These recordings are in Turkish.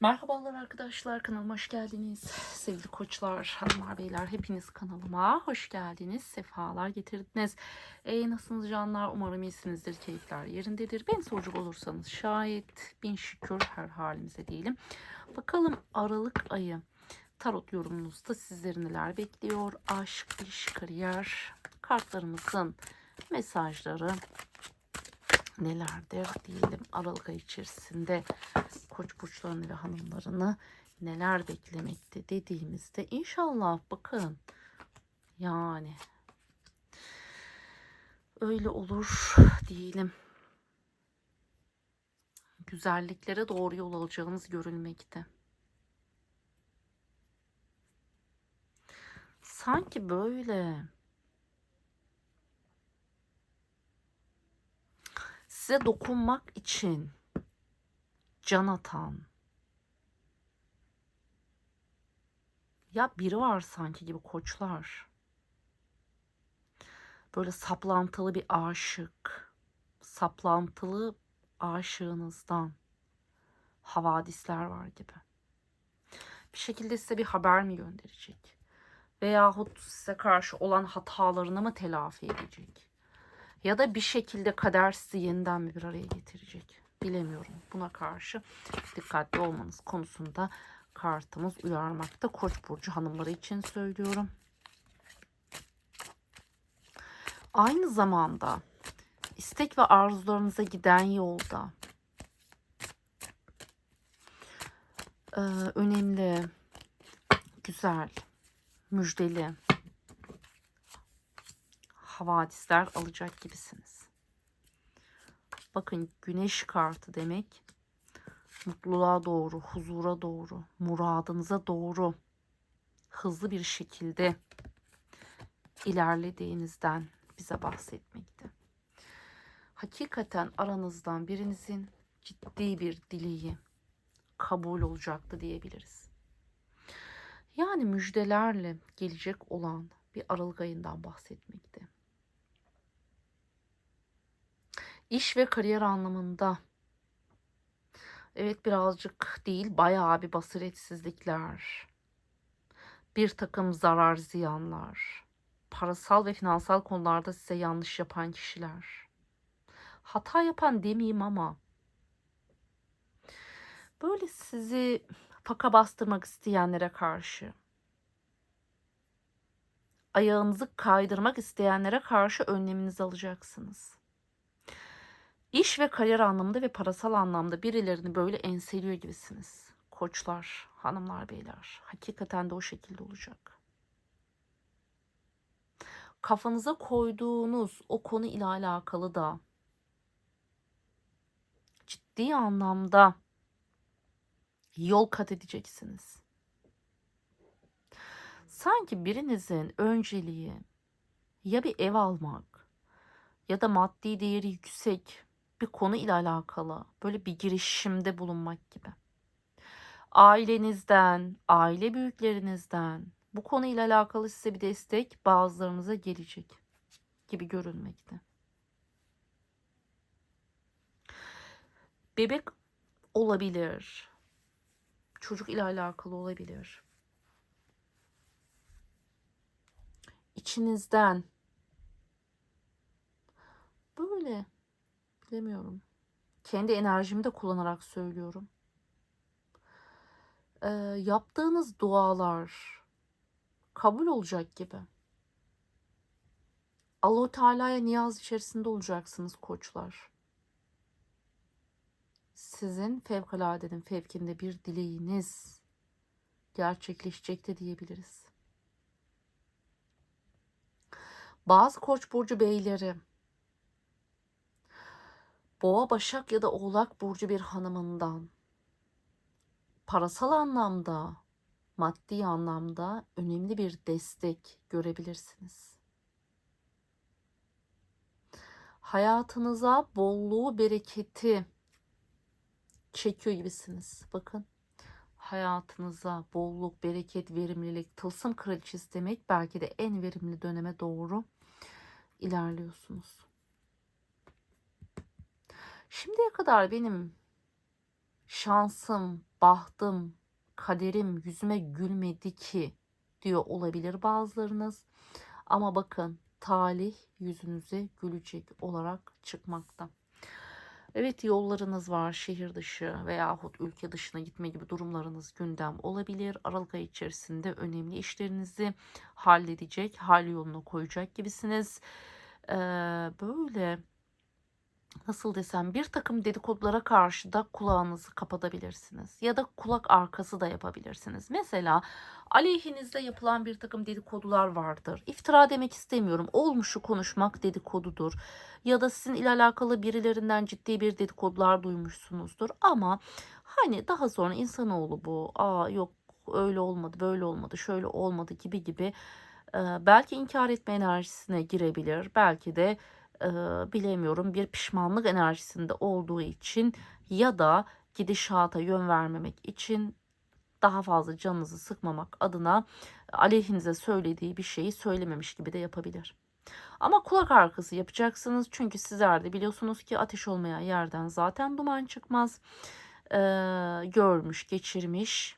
Merhabalar arkadaşlar kanalıma hoş geldiniz. Sevgili koçlar, hanımlar, beyler hepiniz kanalıma hoş geldiniz. Sefalar getirdiniz. E, nasılsınız canlar? Umarım iyisinizdir. Keyifler yerindedir. Ben soracak olursanız şayet bin şükür her halimize diyelim. Bakalım Aralık ayı tarot yorumunuzda sizleri neler bekliyor? Aşk, iş, kariyer, kartlarımızın mesajları nelerdir diyelim. Aralık ayı içerisinde koç burçlarını ve hanımlarını neler beklemekte dediğimizde inşallah bakın yani öyle olur diyelim. Güzelliklere doğru yol alacağınız görülmekte. Sanki böyle size dokunmak için can atan ya biri var sanki gibi koçlar. Böyle saplantılı bir aşık, saplantılı aşığınızdan havadisler var gibi. Bir şekilde size bir haber mi gönderecek? Veyahut size karşı olan hatalarını mı telafi edecek? Ya da bir şekilde kader sizi yeniden bir araya getirecek? Bilemiyorum. Buna karşı dikkatli olmanız konusunda kartımız uyarmakta. Koç burcu hanımları için söylüyorum. Aynı zamanda istek ve arzularınıza giden yolda e, önemli, güzel, müjdeli havadisler alacak gibisiniz. Bakın güneş kartı demek mutluluğa doğru, huzura doğru, muradınıza doğru hızlı bir şekilde ilerlediğinizden bize bahsetmekte. Hakikaten aranızdan birinizin ciddi bir dileği kabul olacaktı diyebiliriz. Yani müjdelerle gelecek olan bir Aralık ayından bahsetmekte. İş ve kariyer anlamında evet birazcık değil bayağı bir basiretsizlikler, bir takım zarar ziyanlar, parasal ve finansal konularda size yanlış yapan kişiler. Hata yapan demeyeyim ama böyle sizi faka bastırmak isteyenlere karşı ayağınızı kaydırmak isteyenlere karşı önleminizi alacaksınız. İş ve kariyer anlamında ve parasal anlamda birilerini böyle enseliyor gibisiniz. Koçlar, hanımlar, beyler. Hakikaten de o şekilde olacak. Kafanıza koyduğunuz o konu ile alakalı da ciddi anlamda yol kat edeceksiniz. Sanki birinizin önceliği ya bir ev almak ya da maddi değeri yüksek bir konu ile alakalı böyle bir girişimde bulunmak gibi. Ailenizden, aile büyüklerinizden bu konu ile alakalı size bir destek bazılarınıza gelecek gibi görünmekte. Bebek olabilir. Çocuk ile alakalı olabilir. İçinizden böyle bilemiyorum. Kendi enerjimi de kullanarak söylüyorum. Ee, yaptığınız dualar kabul olacak gibi. Allah-u Teala'ya niyaz içerisinde olacaksınız koçlar. Sizin fevkaladenin fevkinde bir dileğiniz gerçekleşecek de diyebiliriz. Bazı koç burcu beyleri Boğa, Başak ya da Oğlak burcu bir hanımından parasal anlamda, maddi anlamda önemli bir destek görebilirsiniz. Hayatınıza bolluğu, bereketi çekiyor gibisiniz. Bakın hayatınıza bolluk, bereket, verimlilik, tılsım kraliçesi demek belki de en verimli döneme doğru ilerliyorsunuz. Şimdiye kadar benim şansım, bahtım, kaderim yüzüme gülmedi ki diyor olabilir bazılarınız. Ama bakın talih yüzünüze gülecek olarak çıkmakta. Evet yollarınız var şehir dışı veyahut ülke dışına gitme gibi durumlarınız gündem olabilir. Aralık ayı içerisinde önemli işlerinizi halledecek, hal yoluna koyacak gibisiniz. Ee, böyle nasıl desem bir takım dedikodulara karşı da kulağınızı kapatabilirsiniz. Ya da kulak arkası da yapabilirsiniz. Mesela aleyhinizde yapılan bir takım dedikodular vardır. İftira demek istemiyorum. Olmuşu konuşmak dedikodudur. Ya da sizin ile alakalı birilerinden ciddi bir dedikodular duymuşsunuzdur. Ama hani daha sonra insanoğlu bu. Aa yok öyle olmadı, böyle olmadı, şöyle olmadı gibi gibi belki inkar etme enerjisine girebilir. Belki de e, bilemiyorum bir pişmanlık enerjisinde olduğu için ya da gidişata yön vermemek için daha fazla canınızı sıkmamak adına aleyhinize söylediği bir şeyi söylememiş gibi de yapabilir. Ama kulak arkası yapacaksınız çünkü sizler de biliyorsunuz ki ateş olmayan yerden zaten duman çıkmaz. Ee, görmüş, geçirmiş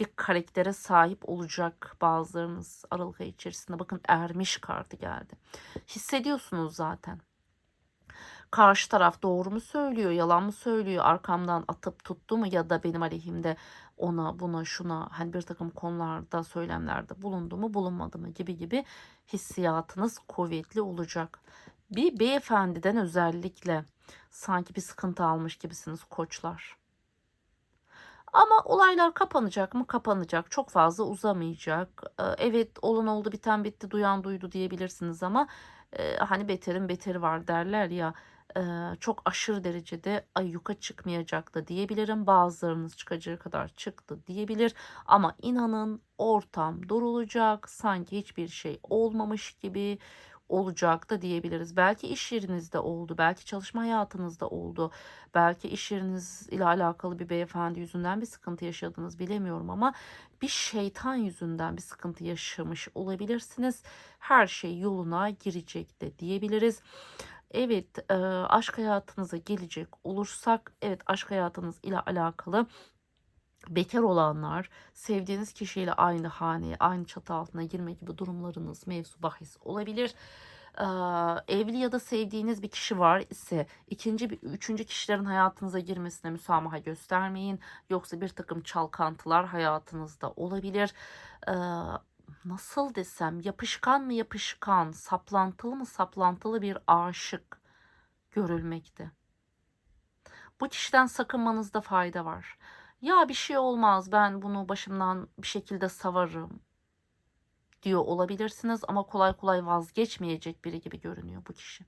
bir karaktere sahip olacak bazılarınız Aralık ayı içerisinde. Bakın ermiş kartı geldi. Hissediyorsunuz zaten. Karşı taraf doğru mu söylüyor, yalan mı söylüyor, arkamdan atıp tuttu mu ya da benim aleyhimde ona, buna, şuna hani bir takım konularda, söylemlerde bulundu mu, bulunmadı mı gibi gibi hissiyatınız kuvvetli olacak. Bir beyefendiden özellikle sanki bir sıkıntı almış gibisiniz koçlar. Ama olaylar kapanacak mı? Kapanacak. Çok fazla uzamayacak. Ee, Evet olan oldu biten bitti duyan duydu diyebilirsiniz ama e, hani beterin beteri var derler ya e, çok aşırı derecede ayyuka çıkmayacak da diyebilirim. Bazılarınız çıkacağı kadar çıktı diyebilir ama inanın ortam durulacak. Sanki hiçbir şey olmamış gibi olacak da diyebiliriz. Belki iş yerinizde oldu, belki çalışma hayatınızda oldu, belki iş yeriniz ile alakalı bir beyefendi yüzünden bir sıkıntı yaşadınız bilemiyorum ama bir şeytan yüzünden bir sıkıntı yaşamış olabilirsiniz. Her şey yoluna girecek de diyebiliriz. Evet, aşk hayatınıza gelecek olursak, evet aşk hayatınız ile alakalı bekar olanlar sevdiğiniz kişiyle aynı haneye, aynı çatı altına girme gibi durumlarınız mevzu bahis olabilir. Ee, evli ya da sevdiğiniz bir kişi var ise ikinci bir üçüncü kişilerin hayatınıza girmesine müsamaha göstermeyin. Yoksa bir takım çalkantılar hayatınızda olabilir. Ee, nasıl desem yapışkan mı yapışkan, saplantılı mı saplantılı bir aşık görülmekte. Bu kişiden sakınmanızda fayda var. Ya bir şey olmaz ben bunu başımdan bir şekilde savarım diyor olabilirsiniz ama kolay kolay vazgeçmeyecek biri gibi görünüyor bu kişi.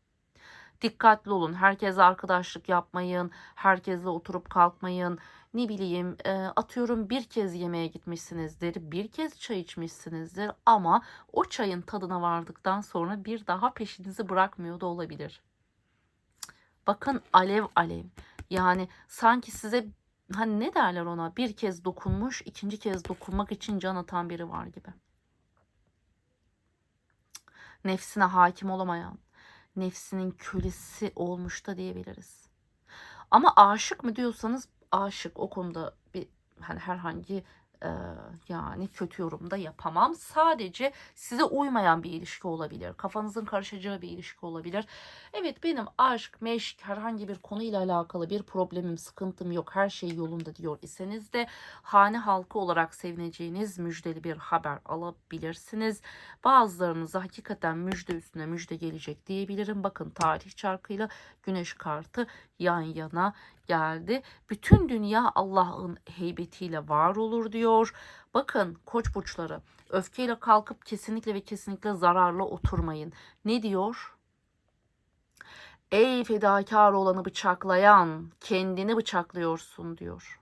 Dikkatli olun. Herkese arkadaşlık yapmayın. Herkesle oturup kalkmayın. Ne bileyim e, atıyorum bir kez yemeğe gitmişsinizdir. Bir kez çay içmişsinizdir. Ama o çayın tadına vardıktan sonra bir daha peşinizi bırakmıyor da olabilir. Bakın alev alev. Yani sanki size hani ne derler ona bir kez dokunmuş ikinci kez dokunmak için can atan biri var gibi. Nefsine hakim olamayan, nefsinin kölesi olmuş da diyebiliriz. Ama aşık mı diyorsanız aşık o konuda bir hani herhangi e, yani kötü yorum da yapamam. Sadece size uymayan bir ilişki olabilir. Kafanızın karışacağı bir ilişki olabilir. Evet benim aşk, meşk herhangi bir konuyla alakalı bir problemim, sıkıntım yok. Her şey yolunda diyor iseniz de hane halkı olarak sevineceğiniz müjdeli bir haber alabilirsiniz. Bazılarınıza hakikaten müjde üstüne müjde gelecek diyebilirim. Bakın tarih çarkıyla güneş kartı yan yana geldi. Bütün dünya Allah'ın heybetiyle var olur diyor. Bakın koç burçları öfkeyle kalkıp kesinlikle ve kesinlikle zararla oturmayın. Ne diyor? Ey fedakar olanı bıçaklayan kendini bıçaklıyorsun diyor.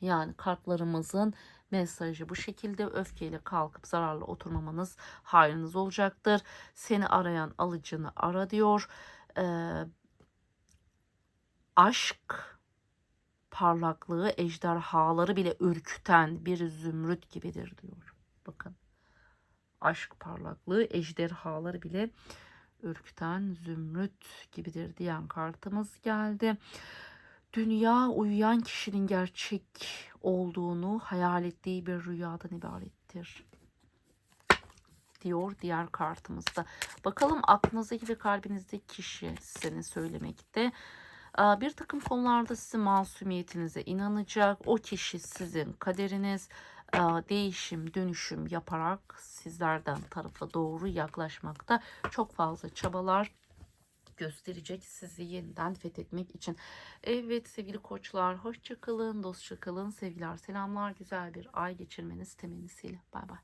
Yani kartlarımızın mesajı bu şekilde öfkeyle kalkıp zararla oturmamanız hayrınız olacaktır. Seni arayan alıcını ara diyor. Ee, aşk parlaklığı ejderhaları bile ürküten bir zümrüt gibidir diyor. Bakın. Aşk parlaklığı ejderhaları bile ürküten zümrüt gibidir diyen kartımız geldi. Dünya uyuyan kişinin gerçek olduğunu hayal ettiği bir rüyadan ibarettir. Diyor diğer kartımızda. Bakalım aklınızdaki ve kalbinizdeki kişi size ne söylemekte. Aa, Bir takım konularda sizin masumiyetinize inanacak. O kişi sizin kaderiniz. Aa, Değişim, dönüşüm yaparak sizlerden tarafa doğru yaklaşmakta çok fazla çabalar gösterecek sizi yeniden fethetmek için. Evet sevgili koçlar hoşça kalın, dostça kalın. Sevgiler, selamlar. Güzel bir ay geçirmeniz temennisiyle. Bay bay.